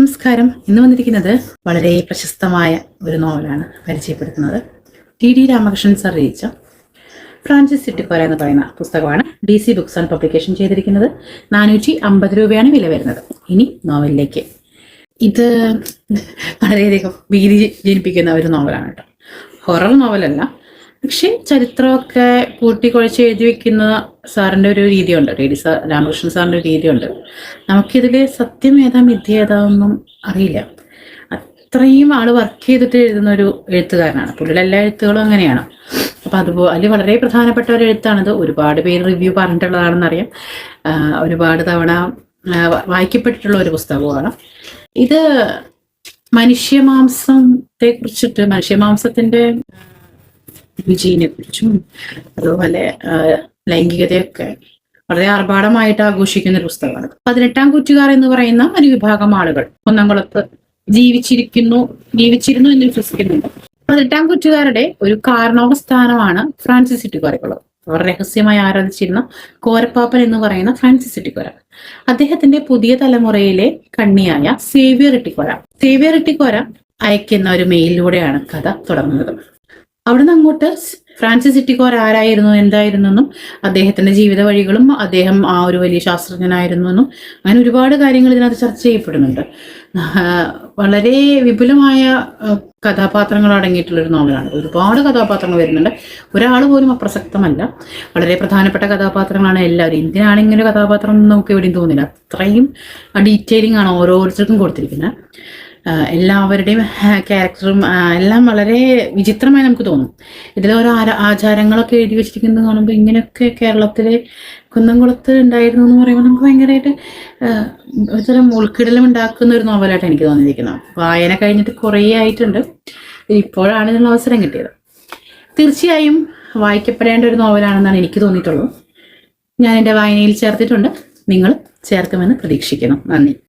നമസ്കാരം. ഇന്ന് വന്നിരിക്കുന്നത് വളരെ പ്രശസ്തമായ ഒരു നോവലാണ് പരിചയപ്പെടുത്തുന്നത്. ടി ഡി രാമകൃഷ്ണൻ സർ രചിച്ച ഫ്രാൻസിസ് സിറ്റിക്കോര എന്ന് പറയുന്ന പുസ്തകമാണ് D C Books and publication ചെയ്തിരിക്കുന്നത്. നാനൂറ്റി അമ്പത് രൂപയാണ് വില വരുന്നത്. ഇനി നോവലിലേക്ക്. ഇത് വളരെയധികം ഭീതി ജനിപ്പിക്കുന്ന ഒരു നോവലാണ് കേട്ടോ. ഹൊറർ നോവലല്ല. പക്ഷേ ചരിത്രമൊക്കെ കൂട്ടിക്കുഴച്ച് എഴുതി വെക്കുന്ന സാറിന്റെ ഒരു രീതിയുണ്ട്. ഡി ഡി സാർ രാമകൃഷ്ണൻ സാറിന്റെ ഒരു രീതിയുണ്ട്. നമുക്കിതിൽ സത്യം ഏതാ മിഥ്യ ഏതാ ഒന്നും അറിയില്ല. അത്രയും ആൾ വർക്ക് ചെയ്തിട്ട് എഴുതുന്ന ഒരു എഴുത്തുകാരനാണ്. പുള്ളിയുടെ എല്ലാ എഴുത്തുകളും അങ്ങനെയാണ്. അപ്പം അതുപോലെ അതിൽ വളരെ പ്രധാനപ്പെട്ട ഒരു എഴുത്താണിത്. ഒരുപാട് പേര് റിവ്യൂ പറഞ്ഞിട്ടുള്ളതാണെന്നറിയാം. ഒരുപാട് തവണ വായിക്കപ്പെട്ടിട്ടുള്ള ഒരു പുസ്തകമാണ് ഇത് മനുഷ്യമാംസത്തെ കുറിച്ചിട്ട് മനുഷ്യമാംസത്തിന്റെ രുചിനെ കുറിച്ചും അതുപോലെ ലൈംഗികതയൊക്കെ വളരെ ആർഭാടമായിട്ട് ആഘോഷിക്കുന്ന ഒരു പുസ്തകമാണ്. പതിനെട്ടാം കുറ്റുകാർ എന്ന് പറയുന്ന ഒരു വിഭാഗം ആളുകൾ. ഒന്നാംകുളത്ത് ജീവിച്ചിരിക്കുന്നു ജീവിച്ചിരുന്നു എന്ന് വിശ്വസിക്കുന്നുണ്ട്. പതിനെട്ടാം കുറ്റുകാരുടെ ഒരു കാരണവസ്ഥാനമാണ് ഫ്രാൻസിസ് ഇട്ടിക്കോരക്കുള്ളത് അവർ രഹസ്യമായി ആരാധിച്ചിരുന്ന കോരപ്പാപ്പൻ എന്ന് പറയുന്ന ഫ്രാൻസിസ് ഇട്ടിക്കോര അദ്ദേഹത്തിന്റെ പുതിയ തലമുറയിലെ കണ്ണിയായ സേവിയർ ഇട്ടിക്കോര. സേവിയർ ഇട്ടിക്കോര അയക്കുന്ന ഒരു മെയിലിലൂടെയാണ് കഥ തുടങ്ങുന്നത്. അവിടുന്ന് അങ്ങോട്ട് ഫ്രാൻസിസ് ഇറ്റിക്കോർ ആരായിരുന്നു എന്തായിരുന്നു എന്നും അദ്ദേഹത്തിന്റെ ജീവിത വഴികളും അദ്ദേഹം ആ ഒരു വലിയ ശാസ്ത്രജ്ഞനായിരുന്നു എന്നും അങ്ങനെ ഒരുപാട് കാര്യങ്ങൾ ഇതിനകത്ത് ചർച്ച ചെയ്യപ്പെടുന്നുണ്ട്. വളരെ വിപുലമായ കഥാപാത്രങ്ങൾ അടങ്ങിയിട്ടുള്ള ഒരു നോവലാണ്. ഒരുപാട് കഥാപാത്രങ്ങൾ വരുന്നുണ്ട്. ഒരാൾ പോലും അപ്രസക്തമല്ല. വളരെ പ്രധാനപ്പെട്ട കഥാപാത്രങ്ങളാണ് എല്ലാവരും. എന്തിനാണ് ഇങ്ങനെ ഒരു കഥാപാത്രം നമുക്ക് എവിടെയും തോന്നില്ല. അത്രയും ഡീറ്റെയിലിംഗ് ആണ് ഓരോരുത്തർക്കും കൊടുത്തിരിക്കുന്നത്. എല്ലാവരുടെയും ക്യാരക്ടറും എല്ലാം വളരെ വിചിത്രമായി നമുക്ക് തോന്നും. ഇതിൽ ഓരോ ആചാരങ്ങളൊക്കെ എഴുതി വെച്ചിരിക്കുന്നത് കാണുമ്പോൾ ഇങ്ങനെയൊക്കെ കേരളത്തിലെ കുന്നംകുളത്ത് ഉണ്ടായിരുന്നു എന്ന് പറയുമ്പോൾ നമുക്ക് ഭയങ്കരമായിട്ട് ഒരുതരം ഉൾക്കിടലും ഉണ്ടാക്കുന്ന ഒരു നോവലായിട്ട് എനിക്ക് തോന്നിയിരിക്കുന്നത് വായന കഴിഞ്ഞിട്ട് കുറേ ആയിട്ടുണ്ട്. ഇപ്പോഴാണ് ഇതിനുള്ള അവസരം കിട്ടിയത്. തീർച്ചയായും വായിക്കപ്പെടേണ്ട ഒരു നോവലാണെന്നാണ് എനിക്ക് തോന്നിയിട്ടുള്ളത്. ഞാൻ എന്റെ വായനയിൽ ചേർത്തിട്ടുണ്ട്. നിങ്ങൾ ചേർക്കുമെന്ന് പ്രതീക്ഷിക്കുന്നു. നന്ദി.